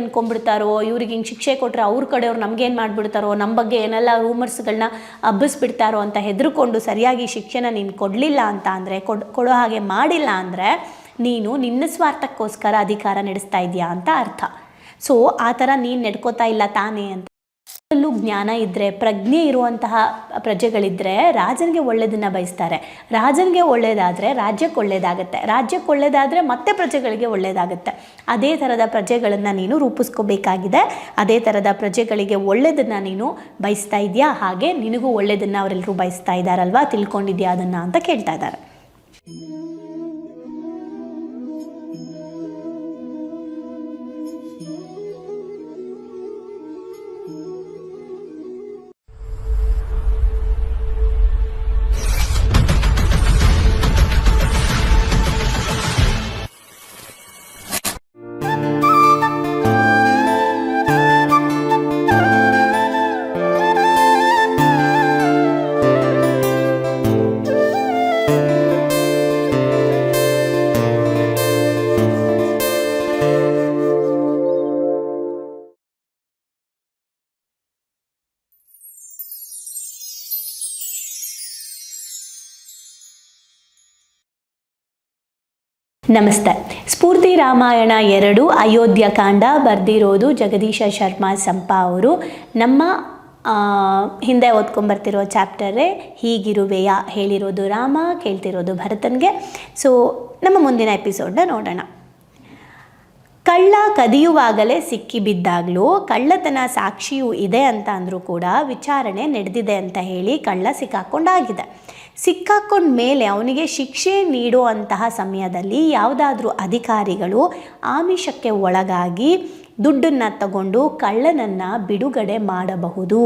ಅನ್ಕೊಂಡ್ಬಿಡ್ತಾರೋ, ಇವ್ರಿಗೆ ಹಿಂಗೆ ಶಿಕ್ಷೆ ಕೊಟ್ಟರೆ ಅವ್ರ ಕಡೆಯವ್ರು ನಮ್ಗೇನು ಮಾಡಿಬಿಡ್ತಾರೋ ನಮ್ಮ ಬಗ್ಗೆ ಏನೆಲ್ಲ ರೂಮರ್ಸ್ಗಳನ್ನ ಹಬ್ಬಿಸ್ಬಿಡ್ತಾರೋ ಅಂತ ಹೆದರ್ಕೊಂಡು ಸರಿಯಾಗಿ ಶಿಕ್ಷೆನ ನೀನು ಕೊಡಲಿಲ್ಲ ಅಂತ ಅಂದರೆ, ಕೊಡ್, ಕೊಡೋ ಹಾಗೆ ಮಾಡಿಲ್ಲ ಅಂದರೆ ನೀನು ನಿನ್ನ ಸ್ವಾರ್ಥಕ್ಕೋಸ್ಕರ ಅಧಿಕಾರ ನಡೆಸ್ತಾ ಇದೆಯಾ ಅಂತ ಅರ್ಥ. ಸೊ ಆ ಥರ ನೀನು ನಡ್ಕೋತಾ ಇಲ್ಲ ತಾನೇ ಅಂತ ಅಲ್ಲೂ ಜ್ಞಾನ ಇದ್ದರೆ ಪ್ರಜ್ಞೆ ಇರುವಂತಹ ಪ್ರಜೆಗಳಿದ್ದರೆ ರಾಜನಿಗೆ ಒಳ್ಳೆಯದನ್ನು ಬಯಸ್ತಾರೆ. ರಾಜನಿಗೆ ಒಳ್ಳೆಯದಾದರೆ ರಾಜ್ಯಕ್ಕೆ ಒಳ್ಳೆಯದಾಗುತ್ತೆ ರಾಜ್ಯಕ್ಕೆ ಒಳ್ಳೆಯದಾದರೆ ಮತ್ತೆ ಪ್ರಜೆಗಳಿಗೆ ಒಳ್ಳೆಯದಾಗುತ್ತೆ ಅದೇ ಥರದ ಪ್ರಜೆಗಳನ್ನು ನೀನು ರೂಪಿಸ್ಕೋಬೇಕಾಗಿದೆ. ಅದೇ ಥರದ ಪ್ರಜೆಗಳಿಗೆ ಒಳ್ಳೆಯದನ್ನು ನೀನು ಬಯಸ್ತಾ ಇದೆಯಾ? ಹಾಗೆ ನಿನಗೂ ಒಳ್ಳೆಯದನ್ನು ಅವರೆಲ್ಲರೂ ಬಯಸ್ತಾ ಇದ್ದಾರಲ್ವಾ ತಿಳ್ಕೊಂಡಿದ್ಯಾ ಅದನ್ನು ಅಂತ ಕೇಳ್ತಾ ಇದ್ದಾರೆ ನಮಸ್ತೆ. ಸ್ಫೂರ್ತಿ ರಾಮಾಯಣ ಎರಡು, ಅಯೋಧ್ಯ ಕಾಂಡ, ಬರೆದಿರೋದು ಜಗದೀಶ ಶರ್ಮಾ ಸಂಪಾ ಅವರು. ನಮ್ಮ ಹಿಂದೆ ಓದ್ಕೊಂಬರ್ತಿರೋ ಚಾಪ್ಟರೇ ಹೀಗಿರುವೆಯ ಹೇಳಿರೋದು ರಾಮ, ಕೇಳ್ತಿರೋದು ಭರತನ್ಗೆ. ಸೊ ನಮ್ಮ ಮುಂದಿನ ಎಪಿಸೋಡ್ನ ನೋಡೋಣ. ಕಳ್ಳ ಕದಿಯುವಾಗಲೇ ಸಿಕ್ಕಿ ಬಿದ್ದಾಗಲೂ, ಕಳ್ಳತನ ಸಾಕ್ಷಿಯೂ ಇದೆ ಅಂತ ಅಂದರೂ ಕೂಡ ವಿಚಾರಣೆ ನಡೆದಿದೆ ಅಂತ ಹೇಳಿ ಕಳ್ಳ ಸಿಕ್ಕಾಕೊಂಡಾಗಿದೆ. ಸಿಕ್ಕಾಕೊಂಡ ಮೇಲೆ ಅವನಿಗೆ ಶಿಕ್ಷೆ ನೀಡುವಂತಹ ಸಮಯದಲ್ಲಿ ಯಾವುದಾದ್ರೂ ಅಧಿಕಾರಿಗಳು ಆಮಿಷಕ್ಕೆ ಒಳಗಾಗಿ ದುಡ್ಡನ್ನು ತಗೊಂಡು ಕಳ್ಳನನ್ನು ಬಿಡುಗಡೆ ಮಾಡಬಹುದು.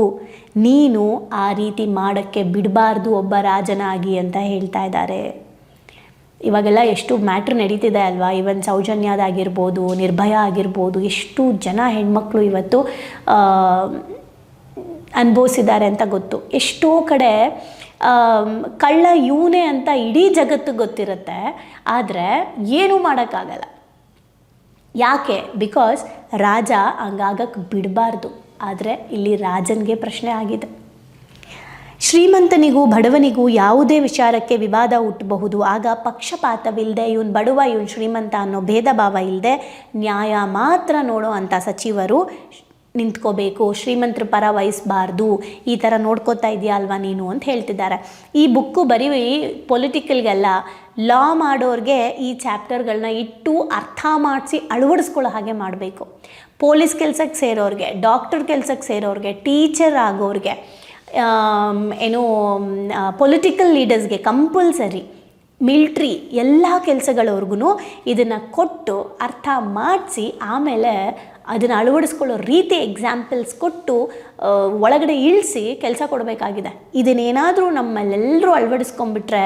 ನೀನು ಆ ರೀತಿ ಮಾಡೋಕ್ಕೆ ಬಿಡಬಾರ್ದು, ಒಬ್ಬ ರಾಜನಾಗಿ ಅಂತ ಹೇಳ್ತಾ ಇದ್ದಾರೆ. ಇವಾಗೆಲ್ಲ ಎಷ್ಟು ಮ್ಯಾಟ್ರ್ ನಡೀತಿದೆ ಅಲ್ವಾ? ಇವನ್ ಸೌಜನ್ಯದಾಗಿರ್ಬೋದು, ನಿರ್ಭಯ ಆಗಿರ್ಬೋದು, ಎಷ್ಟು ಜನ ಹೆಣ್ಮಕ್ಳು ಇವತ್ತು ಅನುಭವಿಸಿದ್ದಾರೆ ಅಂತ ಗೊತ್ತು. ಎಷ್ಟೋ ಕಡೆ ಕಳ್ಳ ಇವನೇ ಅಂತ ಇಡೀ ಜಗತ್ತು ಗೊತ್ತಿರುತ್ತೆ. ಆದರೆ ಏನೂ ಮಾಡೋಕ್ಕಾಗಲ್ಲ. ಯಾಕೆ? ಬಿಕಾಸ್ ರಾಜ ಹಂಗಾಗಕ್ಕೆ ಬಿಡಬಾರ್ದು. ಆದರೆ ಇಲ್ಲಿ ರಾಜನಿಗೆ ಪ್ರಶ್ನೆ ಆಗಿದೆ. ಶ್ರೀಮಂತನಿಗೂ ಬಡವನಿಗೂ ಯಾವುದೇ ವಿಚಾರಕ್ಕೆ ವಿವಾದ ಹುಟ್ಟಬಹುದು. ಆಗ ಪಕ್ಷಪಾತವಿಲ್ಲದೆ ಇವನು ಬಡವ, ಇವನು ಶ್ರೀಮಂತ ಅನ್ನೋ ಭೇದ ಭಾವ ಇಲ್ಲದೆ ನ್ಯಾಯ ಮಾತ್ರ ನೋಡೋ ಅಂಥ ಸಚಿವರು ನಿಂತ್ಕೋಬೇಕು, ಶ್ರೀಮಂತರ ಪರ ವಹಿಸಬಾರ್ದು, ಈ ಥರ ನೋಡ್ಕೋತಾ ಇದೆಯಾ ಅಲ್ವಾ ನೀನು ಅಂತ ಹೇಳ್ತಿದ್ದಾರೆ. ಈ ಬುಕ್ಕು ಬರೀ ಪೊಲಿಟಿಕಲ್ಗೆಲ್ಲ ಲಾ ಮಾಡೋರಿಗೆ ಈ ಚಾಪ್ಟರ್ಗಳನ್ನ ಇಟ್ಟು ಅರ್ಥ ಮಾಡಿಸಿ ಅಳವಡಿಸ್ಕೊಳ್ಳೋ ಹಾಗೆ ಮಾಡಬೇಕು. ಪೊಲೀಸ್ ಕೆಲಸಕ್ಕೆ ಸೇರೋರಿಗೆ, ಡಾಕ್ಟರ್ ಕೆಲಸಕ್ಕೆ ಸೇರೋರಿಗೆ, ಟೀಚರ್ ಆಗೋರಿಗೆ ಏನು ಪೊಲಿಟಿಕಲ್ ಲೀಡರ್ಸ್ಗೆ ಕಂಪಲ್ಸರಿ ಮಿಲ್ಟ್ರಿ ಎಲ್ಲ ಕೆಲಸಗಳವ್ರಿಗೂ ಇದನ್ನು ಕೊಟ್ಟು ಅರ್ಥ ಮಾಡಿಸಿ ಆಮೇಲೆ ಅದನ್ನು ಅಳವಡಿಸ್ಕೊಳ್ಳೋ ರೀತಿ ಎಕ್ಸಾಂಪಲ್ಸ್ ಕೊಟ್ಟು ಒಳಗಡೆ ಇಳಿಸಿ ಕೆಲಸ ಕೊಡಬೇಕಾಗಿದೆ. ಇದನ್ನೇನಾದರೂ ನಮ್ಮಲ್ಲೆಲ್ಲರೂ ಅಳವಡಿಸ್ಕೊಂಬಿಟ್ರೆ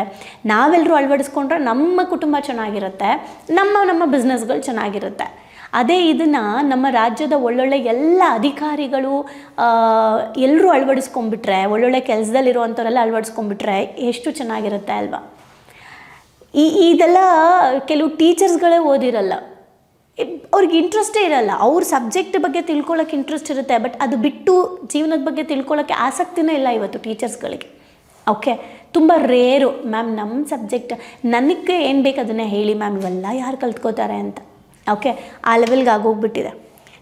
ನಾವೆಲ್ಲರೂ ಅಳವಡಿಸ್ಕೊಂಡ್ರೆ ನಮ್ಮ ಕುಟುಂಬ ಚೆನ್ನಾಗಿರುತ್ತೆ, ನಮ್ಮ ನಮ್ಮ ಬಿಸ್ನೆಸ್ಗಳು ಚೆನ್ನಾಗಿರುತ್ತೆ. ಅದೇ ಇದನ್ನು ನಮ್ಮ ರಾಜ್ಯದ ಒಳ್ಳೊಳ್ಳೆ ಎಲ್ಲ ಅಧಿಕಾರಿಗಳು ಎಲ್ಲರೂ ಅಳವಡಿಸ್ಕೊಂಬಿಟ್ರೆ ಒಳ್ಳೊಳ್ಳೆ ಕೆಲಸದಲ್ಲಿರುವಂಥವರೆಲ್ಲ ಅಳವಡಿಸ್ಕೊಂಬಿಟ್ರೆ ಎಷ್ಟು ಚೆನ್ನಾಗಿರುತ್ತೆ ಅಲ್ವಾ? ಈ, ಇದೆಲ್ಲ ಕೆಲವು ಟೀಚರ್ಸ್ಗಳೇ ಓದಿರಲ್ಲ. ಅವ್ರಿಗೆ ಇಂಟ್ರೆಸ್ಟೇ ಇರಲ್ಲ. ಅವ್ರ ಸಬ್ಜೆಕ್ಟ್ ಬಗ್ಗೆ ತಿಳ್ಕೊಳ್ಳೋಕೆ ಇಂಟ್ರೆಸ್ಟ್ ಇರುತ್ತೆ ಬಟ್ ಅದು ಬಿಟ್ಟು ಜೀವನದ ಬಗ್ಗೆ ತಿಳ್ಕೊಳ್ಳೋಕ್ಕೆ ಆಸಕ್ತಿನೇ ಇಲ್ಲ ಇವತ್ತು ಟೀಚರ್ಸ್ಗಳಿಗೆ ಓಕೆ ತುಂಬ ರೇರು ಮ್ಯಾಮ್ ನಮ್ಮ ಸಬ್ಜೆಕ್ಟ್ ನನಗೆ ಏನು ಬೇಕು ಅದನ್ನೇ ಹೇಳಿ ಮ್ಯಾಮ್ ಇವೆಲ್ಲ ಯಾರು ಕಲ್ತ್ಕೋತಾರೆ ಅಂತ. ಓಕೆ ಆ ಲೆವೆಲ್ಗೆ ಆಗೋಗ್ಬಿಟ್ಟಿದೆ.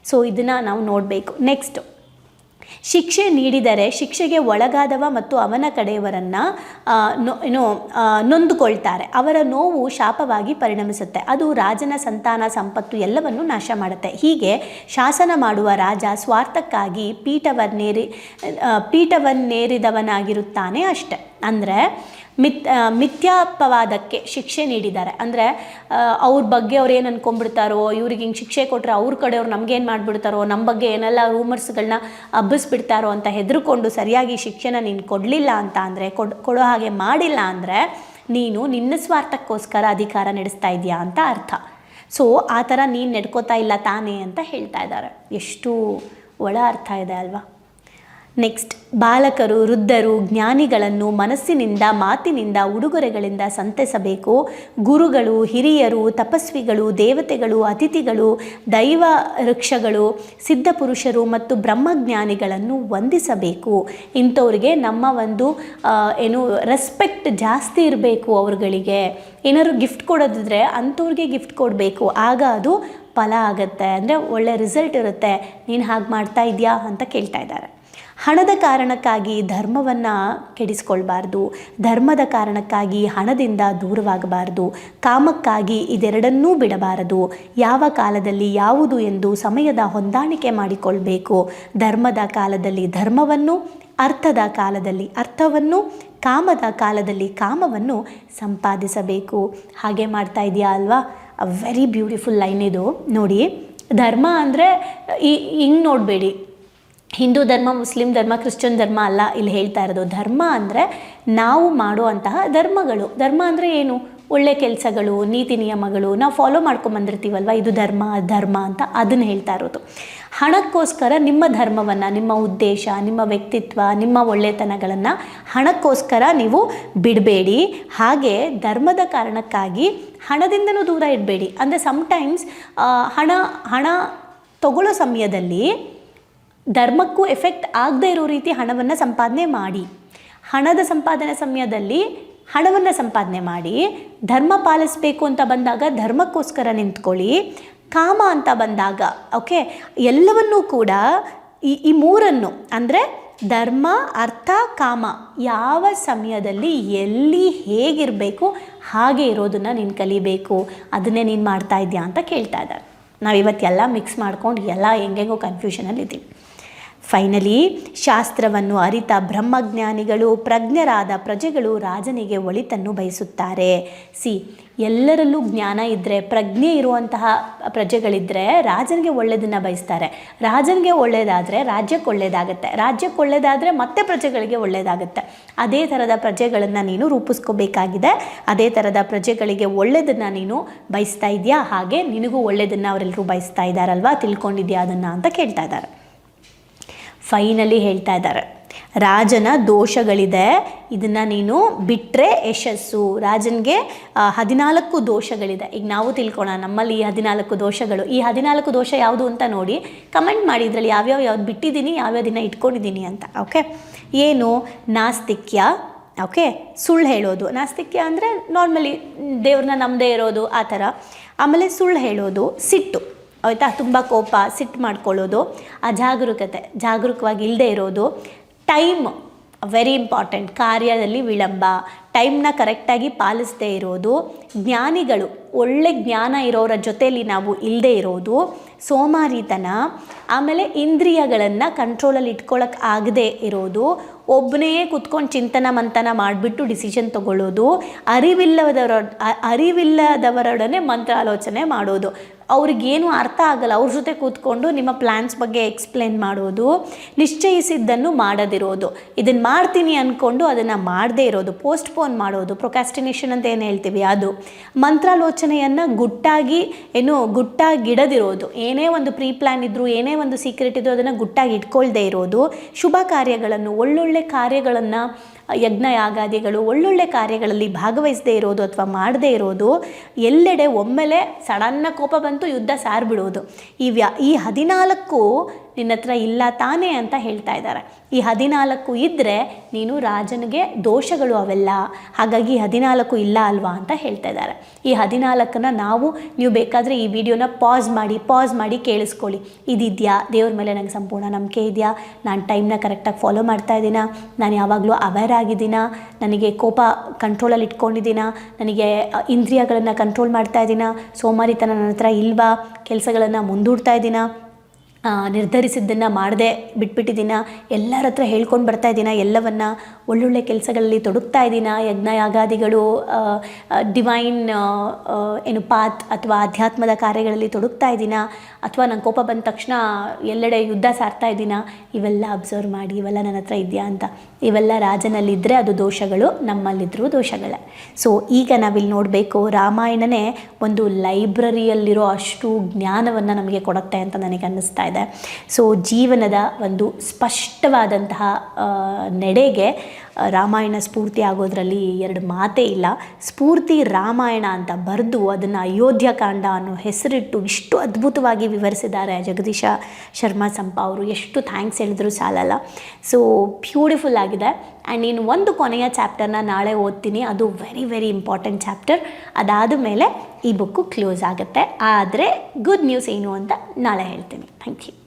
ಸೊ ಇದನ್ನು ನಾವು ನೋಡಬೇಕು. ನೆಕ್ಸ್ಟು ಶಿಕ್ಷೆ ನೀಡಿದರೆ ಶಿಕ್ಷೆಗೆ ಒಳಗಾದವ ಮತ್ತು ಅವನ ಕಡೆಯವರನ್ನು ಏನು ನೊಂದುಕೊಳ್ತಾರೆ. ಅವರ ನೋವು ಶಾಪವಾಗಿ ಪರಿಣಮಿಸುತ್ತೆ. ಅದು ರಾಜನ ಸಂತಾನ ಸಂಪತ್ತು ಎಲ್ಲವನ್ನು ನಾಶ ಮಾಡುತ್ತೆ. ಹೀಗೆ ಶಾಸನ ಮಾಡುವ ರಾಜ ಸ್ವಾರ್ಥಕ್ಕಾಗಿ ಪೀಠವನ್ನೇರಿ ಪೀಠವನ್ನೇರಿದವನಾಗಿರುತ್ತಾನೆ ಅಷ್ಟೆ. ಅಂದರೆ ಮಿತ್ ಮಿಥ್ಯಾಪವಾದಕ್ಕೆ ಶಿಕ್ಷೆ ನೀಡಿದ್ದಾರೆ. ಅಂದರೆ ಅವ್ರ ಬಗ್ಗೆ ಅವ್ರು ಏನು ಅನ್ಕೊಂಡ್ಬಿಡ್ತಾರೋ, ಇವ್ರಿಗೆ ಹಿಂಗೆ ಶಿಕ್ಷೆ ಕೊಟ್ಟರೆ ಅವ್ರ ಕಡೆಯವ್ರು ನಮ್ಗೇನು ಮಾಡಿಬಿಡ್ತಾರೋ ನಮ್ಮ ಬಗ್ಗೆ ಏನೆಲ್ಲ ರೂಮರ್ಸ್ಗಳನ್ನ ಹಬ್ಬಿಸ್ಬಿಡ್ತಾರೋ ಅಂತ ಹೆದರ್ಕೊಂಡು ಸರಿಯಾಗಿ ಶಿಕ್ಷೆನ ನೀನು ಕೊಡಲಿಲ್ಲ ಅಂತ ಅಂದರೆ ಕೊಡೋ ಹಾಗೆ ಮಾಡಿಲ್ಲ ಅಂದರೆ, ನೀನು ನಿನ್ನ ಸ್ವಾರ್ಥಕ್ಕೋಸ್ಕರ ಅಧಿಕಾರ ನಡೆಸ್ತಾ ಇದೆಯಾ ಅಂತ ಅರ್ಥ. ಸೊ, ಆ ಥರ ನೀನು ನಡ್ಕೋತಾ ಇಲ್ಲ ತಾನೇ ಅಂತ ಹೇಳ್ತಾ ಇದ್ದಾರೆ. ಎಷ್ಟು ಒಳ ಅರ್ಥ ಇದೆ ಅಲ್ವಾ? ನೆಕ್ಸ್ಟ್ ಬಾಲಕರು, ವೃದ್ಧರು, ಜ್ಞಾನಿಗಳನ್ನು ಮನಸ್ಸಿನಿಂದ, ಮಾತಿನಿಂದ, ಉಡುಗೊರೆಗಳಿಂದ ಸಂತೈಸಬೇಕು. ಗುರುಗಳು, ಹಿರಿಯರು, ತಪಸ್ವಿಗಳು, ದೇವತೆಗಳು, ಅತಿಥಿಗಳು, ದೈವ ವೃಕ್ಷಗಳು ಸಿದ್ಧ ಪುರುಷರು ಮತ್ತು ಬ್ರಹ್ಮಜ್ಞಾನಿಗಳನ್ನು ವಂದಿಸಬೇಕು. ಇಂಥವ್ರಿಗೆ ನಮ್ಮ ಒಂದು ಏನು ರೆಸ್ಪೆಕ್ಟ್ ಜಾಸ್ತಿ ಇರಬೇಕು ಅವ್ರುಗಳಿಗೆ. ಏನಾದ್ರು ಗಿಫ್ಟ್ ಕೊಡೋದಿದ್ರೆ ಅಂಥವ್ರಿಗೆ ಗಿಫ್ಟ್ ಕೊಡಬೇಕು. ಆಗ ಅದು ಫಲ ಆಗುತ್ತೆ. ಅಂದರೆ ಒಳ್ಳೆ ರಿಸಲ್ಟ್ ಇರುತ್ತೆ. ನೀನು ಹಾಗೆ ಮಾಡ್ತಾ ಇದೆಯಾ ಅಂತ ಕೇಳ್ತಾ ಇದ್ದಾರೆ. ಹಣದ ಕಾರಣಕ್ಕಾಗಿ ಧರ್ಮವನ್ನು ಕೆಡಿಸ್ಕೊಳ್ಬಾರ್ದು, ಧರ್ಮದ ಕಾರಣಕ್ಕಾಗಿ ಹಣದಿಂದ ದೂರವಾಗಬಾರದು, ಕಾಮಕ್ಕಾಗಿ ಇದೆರಡನ್ನೂ ಬಿಡಬಾರದು. ಯಾವ ಕಾಲದಲ್ಲಿ ಯಾವುದು ಎಂದು ಸಮಯದ ಹೊಂದಾಣಿಕೆ ಮಾಡಿಕೊಳ್ಬೇಕು. ಧರ್ಮದ ಕಾಲದಲ್ಲಿ ಧರ್ಮವನ್ನು, ಅರ್ಥದ ಕಾಲದಲ್ಲಿ ಅರ್ಥವನ್ನು, ಕಾಮದ ಕಾಲದಲ್ಲಿ ಕಾಮವನ್ನು ಸಂಪಾದಿಸಬೇಕು. ಹಾಗೆ ಮಾಡ್ತಾ ಇದೆಯಾ ಅಲ್ವಾ? ವೆರಿ ಬ್ಯೂಟಿಫುಲ್ ಲೈನ್ ಇದು. ನೋಡಿ, ಧರ್ಮ ಅಂದರೆ ಈ, ಹಿಂಗೆ ನೋಡಬೇಡಿ. ಹಿಂದೂ ಧರ್ಮ, ಮುಸ್ಲಿಂ ಧರ್ಮ, ಕ್ರಿಶ್ಚಿಯನ್ ಧರ್ಮ ಅಲ್ಲ, ಇಲ್ಲಿ ಹೇಳ್ತಾ ಇರೋದು. ಧರ್ಮ ಅಂದರೆ ನಾವು ಮಾಡುವಂತಹ ಧರ್ಮಗಳು. ಧರ್ಮ ಅಂದರೆ ಏನು? ಒಳ್ಳೆ ಕೆಲಸಗಳು, ನೀತಿ ನಿಯಮಗಳು. ನಾವು ಫಾಲೋ ಮಾಡ್ಕೊಂಬಂದಿರ್ತೀವಲ್ವ ಇದು ಧರ್ಮ ಧರ್ಮ ಅಂತ ಅದನ್ನು ಹೇಳ್ತಾ ಇರೋದು. ಹಣಕ್ಕೋಸ್ಕರ ನಿಮ್ಮ ಧರ್ಮವನ್ನು, ನಿಮ್ಮ ಉದ್ದೇಶ, ನಿಮ್ಮ ವ್ಯಕ್ತಿತ್ವ, ನಿಮ್ಮ ಒಳ್ಳೆತನಗಳನ್ನು ಹಣಕ್ಕೋಸ್ಕರ ನೀವು ಬಿಡಬೇಡಿ. ಹಾಗೆ ಧರ್ಮದ ಕಾರಣಕ್ಕಾಗಿ ಹಣದಿಂದನೂ ದೂರ ಇಡಬೇಡಿ. ಅಂದರೆ ಸಮ್ಟೈಮ್ಸ್ ಹಣ ಹಣ ತಗೊಳ್ಳೋ ಸಮಯದಲ್ಲಿ ಧರ್ಮಕ್ಕೂ ಎಫೆಕ್ಟ್ ಆಗದೇ ಇರೋ ರೀತಿ ಹಣವನ್ನು ಸಂಪಾದನೆ ಮಾಡಿ. ಹಣದ ಸಂಪಾದನೆ ಸಮಯದಲ್ಲಿ ಹಣವನ್ನು ಸಂಪಾದನೆ ಮಾಡಿ, ಧರ್ಮ ಪಾಲಿಸಬೇಕು ಅಂತ ಬಂದಾಗ ಧರ್ಮಕ್ಕೋಸ್ಕರ ನಿಂತ್ಕೊಳ್ಳಿ, ಕಾಮ ಅಂತ ಬಂದಾಗ ಓಕೆ ಎಲ್ಲವನ್ನೂ ಕೂಡ ಈ ಈ ಮೂರನ್ನು ಅಂದರೆ ಧರ್ಮ, ಅರ್ಥ, ಕಾಮ ಯಾವ ಸಮಯದಲ್ಲಿ ಎಲ್ಲಿ ಹೇಗಿರಬೇಕು ಹಾಗೆ ಇರೋದನ್ನು ನೀನು ಕಲಿಬೇಕು, ಅದನ್ನೇ ನೀನು ಮಾಡ್ತಾ ಇದೆಯಾ ಅಂತ ಕೇಳ್ತಾ ಇದ್ದಾರೆ. ನಾವು ಇವತ್ತೆಲ್ಲ ಮಿಕ್ಸ್ ಮಾಡ್ಕೊಂಡು ಎಲ್ಲ ಹೆಂಗೆಂಗೋ ಕನ್ಫ್ಯೂಷನಲ್ಲಿ ಇದ್ದೀವಿ. ಫೈನಲಿ ಶಾಸ್ತ್ರವನ್ನು ಅರಿತ ಬ್ರಹ್ಮಜ್ಞಾನಿಗಳು, ಪ್ರಜ್ಞರಾದ ಪ್ರಜೆಗಳು ರಾಜನಿಗೆ ಒಳಿತನ್ನು ಬಯಸುತ್ತಾರೆ. ಸಿ, ಎಲ್ಲರಲ್ಲೂ ಜ್ಞಾನ ಇದ್ದರೆ ಪ್ರಜ್ಞೆ ಇರುವಂತಹ ಪ್ರಜೆಗಳಿದ್ದರೆ ರಾಜನಿಗೆ ಒಳ್ಳೆಯದನ್ನು ಬಯಸ್ತಾರೆ. ರಾಜನಿಗೆ ಒಳ್ಳೆಯದಾದರೆ ರಾಜ್ಯಕ್ಕೆ ಒಳ್ಳೆಯದಾಗುತ್ತೆ. ರಾಜ್ಯಕ್ಕೆ ಒಳ್ಳೆಯದಾದರೆ ಮತ್ತೆ ಪ್ರಜೆಗಳಿಗೆ ಒಳ್ಳೆಯದಾಗುತ್ತೆ. ಅದೇ ಥರದ ಪ್ರಜೆಗಳನ್ನು ನೀನು ರೂಪಿಸ್ಕೋಬೇಕಾಗಿದೆ. ಅದೇ ಥರದ ಪ್ರಜೆಗಳಿಗೆ ಒಳ್ಳೆಯದನ್ನು ನೀನು ಬಯಸ್ತಾ ಇದೆಯಾ? ಹಾಗೆ ನಿನಗೂ ಒಳ್ಳೆಯದನ್ನು ಅವರೆಲ್ಲರೂ ಬಯಸ್ತಾ ಇದ್ದಾರಲ್ವಾ? ತಿಳ್ಕೊಂಡಿದ್ಯಾ ಅದನ್ನು ಅಂತ ಕೇಳ್ತಾ ಇದ್ದಾರೆ. ಫೈನಲಿ ಹೇಳ್ತಾ ಇದ್ದಾರೆ. ರಾಜನ ದೋಷಗಳಿದೆ. ಇದನ್ನು ನೀನು ಬಿಟ್ಟರೆ ಯಶಸ್ಸು. ರಾಜನಿಗೆ ಹದಿನಾಲ್ಕು ದೋಷಗಳಿದೆ. ಈಗ ನಾವು ತಿಳ್ಕೊಳ ನಮ್ಮಲ್ಲಿ ಈ ಹದಿನಾಲ್ಕು ದೋಷಗಳು. ಈ ಹದಿನಾಲ್ಕು ದೋಷ ಯಾವುದು ಅಂತ ನೋಡಿ ಕಮೆಂಟ್ ಮಾಡಿ. ಇದರಲ್ಲಿ ಯಾವ್ಯಾವ ಯಾವ್ದು ಬಿಟ್ಟಿದ್ದೀನಿ, ಯಾವ್ಯಾವ ದಿನ ಇಟ್ಕೊಂಡಿದ್ದೀನಿ ಅಂತ. ಓಕೆ? ಏನು? ನಾಸ್ತಿಕ್ಯ. ಓಕೆ? ಸುಳ್ಳು ಹೇಳೋದು. ನಾಸ್ತಿಕ್ಯ ಅಂದರೆ ನಾರ್ಮಲಿ ದೇವ್ರನ್ನ ನಂಬದೇ ಇರೋದು ಆ ಥರ. ಆಮೇಲೆ ಸುಳ್ಳು ಹೇಳೋದು, ಸಿಟ್ಟು. ಆಯಿತಾ? ತುಂಬ ಕೋಪ, ಸಿಟ್ಟು ಮಾಡ್ಕೊಳ್ಳೋದು ಅಜಾಗರೂಕತೆ ಜಾಗರೂಕವಾಗಿ ಇಲ್ಲದೆ ಇರೋದು ಟೈಮ್ ವೆರಿ ಇಂಪಾರ್ಟೆಂಟ್ ಕಾರ್ಯದಲ್ಲಿ ವಿಳಂಬ ಟೈಮ್ನ ಕರೆಕ್ಟಾಗಿ ಪಾಲಿಸದೇ ಇರೋದು, ಜ್ಞಾನಿಗಳು, ಒಳ್ಳೆ ಜ್ಞಾನ ಇರೋರ ಜೊತೆಯಲ್ಲಿ ನಾವು ಇಲ್ಲದೆ ಇರೋದು, ಸೋಮಾರಿತನ, ಆಮೇಲೆ ಇಂದ್ರಿಯಗಳನ್ನು ಕಂಟ್ರೋಲಲ್ಲಿ ಇಟ್ಕೊಳ್ಳೋಕೆ ಆಗದೆ ಇರೋದು ಒಬ್ಬನೇ ಕುತ್ಕೊಂಡು ಚಿಂತನ ಮಂಥನ ಮಾಡಿಬಿಟ್ಟು ಡಿಸಿಷನ್ ತಗೊಳ್ಳೋದು, ಅರಿವಿಲ್ಲದವರ ಅರಿವಿಲ್ಲದವರೊಡನೆ ಮಂತ್ರಾಲೋಚನೆ ಮಾಡೋದು. ಅವ್ರಿಗೇನು ಅರ್ಥ ಆಗಲ್ಲ, ಅವ್ರ ಜೊತೆ ಕೂತ್ಕೊಂಡು ನಿಮ್ಮ ಪ್ಲ್ಯಾನ್ಸ್ ಬಗ್ಗೆ ಎಕ್ಸ್ಪ್ಲೇನ್ ಮಾಡೋದು, ನಿಶ್ಚಯಿಸಿದ್ದನ್ನು ಮಾಡದಿರೋದು. ಇದನ್ನು ಮಾಡ್ತೀನಿ ಅಂದ್ಕೊಂಡು ಅದನ್ನು ಮಾಡದೇ ಇರೋದು ಪೋಸ್ಟ್ಪೋನ್ ಮಾಡೋದು ಪ್ರೊಕ್ಯಾಸ್ಟಿನೇಷನ್ ಅಂತ ಏನು ಹೇಳ್ತೀವಿ ಅದು? ಮಂತ್ರಾಲೋಚನೆಯನ್ನು ಗುಟ್ಟಾಗಿ, ಏನು ಗುಟ್ಟಾಗಿಡದಿರೋದು. ಏನೇ ಒಂದು ಪ್ರೀ ಪ್ಲ್ಯಾನ್ ಇದ್ದರೂ ಏನೇ ಒಂದು ಸೀಕ್ರೆಟ್ ಇದ್ದರೂ ಅದನ್ನು ಗುಟ್ಟಾಗಿ ಇಟ್ಕೊಳ್ದೇ ಇರೋದು. ಶುಭ ಕಾರ್ಯಗಳನ್ನು, ಒಳ್ಳೊಳ್ಳೆ ಕಾರ್ಯಗಳನ್ನು ಯಜ್ಞ ಯಾಗಾದಿಗಳು ಒಳ್ಳೊಳ್ಳೆ ಕಾರ್ಯಗಳಲ್ಲಿ ಭಾಗವಹಿಸದೇ ಇರೋದು ಅಥವಾ ಮಾಡದೇ ಇರೋದು, ಎಲ್ಲೆಡೆ ಒಮ್ಮೆಲೆ ಸಡನ್ನ ಕೋಪ ಬಂತು ಯುದ್ಧ ಸಾರ್ಬಿಡೋದು. ಈ ವ್ಯಾ, ಈ ಹದಿನಾಲ್ಕು ನಿನ್ನ ಹತ್ರ ಇಲ್ಲ ತಾನೇ ಅಂತ ಹೇಳ್ತಾ ಇದ್ದಾರೆ. ಈ ಹದಿನಾಲ್ಕು ಇದ್ದರೆ ನೀನು ರಾಜನಿಗೆ ದೋಷಗಳು ಅವೆಲ್ಲ. ಹಾಗಾಗಿ ಹದಿನಾಲ್ಕು ಇಲ್ಲ ಅಲ್ವಾ ಅಂತ ಹೇಳ್ತಾ ಇದ್ದಾರೆ. ಈ ಹದಿನಾಲ್ಕನ್ನು ನಾವು, ನೀವು ಬೇಕಾದರೆ ಈ ವಿಡಿಯೋನ ಪಾಸ್ ಮಾಡಿ ಪಾಸ್ ಮಾಡಿ ಕೇಳಿಸ್ಕೊಳ್ಳಿ. ಇದಿದೆಯಾ? ದೇವ್ರ ಮೇಲೆ ನನಗೆ ಸಂಪೂರ್ಣ ನಂಬಿಕೆ ಇದೆಯಾ? ನಾನು ಟೈಮ್ನ ಕರೆಕ್ಟಾಗಿ ಫಾಲೋ ಮಾಡ್ತಾ ಇದ್ದೀನಾ? ನಾನು ಯಾವಾಗಲೂ ಅವೇರ್ ಆಗಿದ್ದೀನಾ? ನನಗೆ ಕೋಪ ಕಂಟ್ರೋಲಲ್ಲಿ ಇಟ್ಕೊಂಡಿದ್ದೀನಾ? ನನಗೆ ಇಂದ್ರಿಯಗಳನ್ನು ಕಂಟ್ರೋಲ್ ಮಾಡ್ತಾ ಇದ್ದೀನಾ? ಸೋಮಾರಿತನ ನನ್ನ ಹತ್ರ ಇಲ್ವಾ? ಕೆಲಸಗಳನ್ನು ಮುಂದೂಡ್ತಾ ಇದ್ದೀನಾ? ನಿರ್ಧರಿಸಿದ್ದನ್ನು ಮಾಡದೆ ಬಿಟ್ಬಿಟ್ಟಿದ್ದೀನ? ಎಲ್ಲರ ಹತ್ರ ಹೇಳ್ಕೊಂಡು ಬರ್ತಾ ಇದ್ದೀನ? ಎಲ್ಲವನ್ನ ಒಳ್ಳೊಳ್ಳೆ ಕೆಲಸಗಳಲ್ಲಿ ತೊಡಗ್ತಾ ಇದ್ದೀನ? ಯಜ್ಞ ಯಾಗಾದಿಗಳು ಡಿವೈನ್ ಏನು ಪಾತ್ ಅಥವಾ ಅಧ್ಯಾತ್ಮದ ಕಾರ್ಯಗಳಲ್ಲಿ ತೊಡಗ್ತಾ ಇದ್ದೀನ? ಅಥವಾ ನಂಗೆ ಕೋಪ ಬಂದ ತಕ್ಷಣ ಎಲ್ಲೆಡೆ ಯುದ್ಧ ಸಾರ್ತಾ ಇದ್ದೀನ? ಇವೆಲ್ಲ ಅಬ್ಸರ್ವ್ ಮಾಡಿ, ಇವೆಲ್ಲ ನನ್ನ ಹತ್ರ ಇದೆಯಾ ಅಂತ. ಇವೆಲ್ಲ ರಾಜನಲ್ಲಿದ್ದರೆ ಅದು ದೋಷಗಳು ನಮ್ಮಲ್ಲಿದ್ದರೂ ದೋಷಗಳೇ. ಸೊ ಈಗ ನಾವಿಲ್ಲಿ ನೋಡಬೇಕು, ರಾಮಾಯಣನೇ ಒಂದು ಲೈಬ್ರರಿಯಲ್ಲಿರೋ ಅಷ್ಟು ಜ್ಞಾನವನ್ನು ನಮಗೆ ಕೊಡುತ್ತೆ ಅಂತ ನನಗೆ ಅನ್ನಿಸ್ತಾ ಇದೆ. ಸೊ ಜೀವನದ ಒಂದು ಸ್ಪಷ್ಟವಾದಂತಹ ನೆಡೆಗೆ ರಾಮಾಯಣ ಸ್ಫೂರ್ತಿ ಆಗೋದ್ರಲ್ಲಿ ಎರಡು ಮಾತೇ ಇಲ್ಲ. ಸ್ಫೂರ್ತಿ, ರಾಮಾಯಣ ಅಂತ ಬರೆದು ಅದನ್ನು ಅಯೋಧ್ಯಕಾಂಡ ಅನ್ನೋ ಹೆಸರಿಟ್ಟು ಇಷ್ಟು ಅದ್ಭುತವಾಗಿ ವಿವರಿಸಿದ್ದಾರೆ ಜಗದೀಶ ಶರ್ಮಾ ಸಂಪ ಅವರು. ಎಷ್ಟು ಥ್ಯಾಂಕ್ಸ್ ಹೇಳಿದ್ರು ಸಾಲಲ್ಲ. ಸೊ ಬ್ಯೂಟಿಫುಲ್ ಆಗಿದೆ. ಆ್ಯಂಡ್ ಇನ್ನು ಒಂದು ಕೊನೆಯ ಚಾಪ್ಟರ್ನ ನಾಳೆ ಓದ್ತೀನಿ. ಅದು ವೆರಿ ವೆರಿ ಇಂಪಾರ್ಟೆಂಟ್ ಚಾಪ್ಟರ್ ಅದಾದ ಮೇಲೆ ಈ ಬುಕ್ಕು ಕ್ಲೋಸ್ ಆಗುತ್ತೆ. ಆದರೆ ಗುಡ್ ನ್ಯೂಸ್ ಏನು ಅಂತ ನಾಳೆ ಹೇಳ್ತೀನಿ. Thank you